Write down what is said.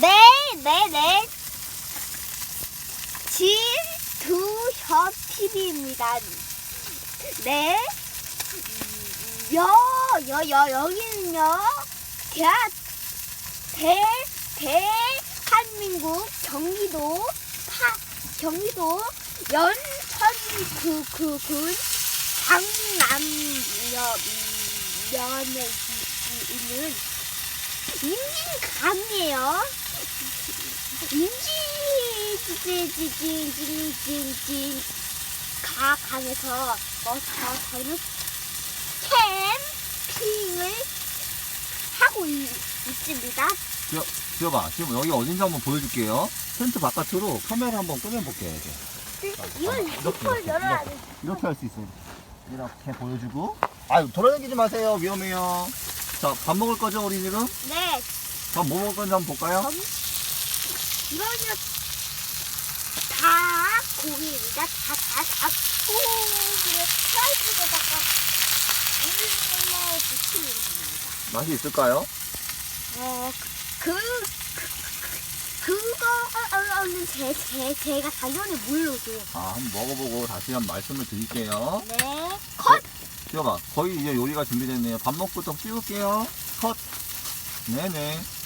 네, 네. 네네네 진두협 TV입니다. 네. 여, 여, 여, 여기는요, 대한, 대, 대한민국 경기도 파, 경기도 연천구, 그, 군, 강남면에 있는 인민강이에요. 찐찐찐찐찐찐 각 강에서 어서 저희는 캠핑을 하고 있습니다 기어, 기어봐. 지금 여기 어딘지 한번 보여줄게요. 텐트 바깥으로 카메라 한번 꺼내볼게 이렇게, 네, 이건 이렇게, 열어야 돼. 이렇게 할 수 있어요. 이렇게 보여주고. 아유, 돌아다니지 마세요. 위험해요. 자, 밥 먹을 거죠, 우리 지금? 네. 밥 뭐 먹을 건지 한번 볼까요? 음, 이거 맛이 있을까요? 어, 그, 그, 그, 그, 그거는 제, 제, 제가 당연히 모르죠. 아, 한번 먹어보고 다시 한번 말씀을 드릴게요. 네. 컷! 뛰어봐. 거의 이제 요리가 준비됐네요. 밥 먹고 또 씹을게요. 컷! 네네.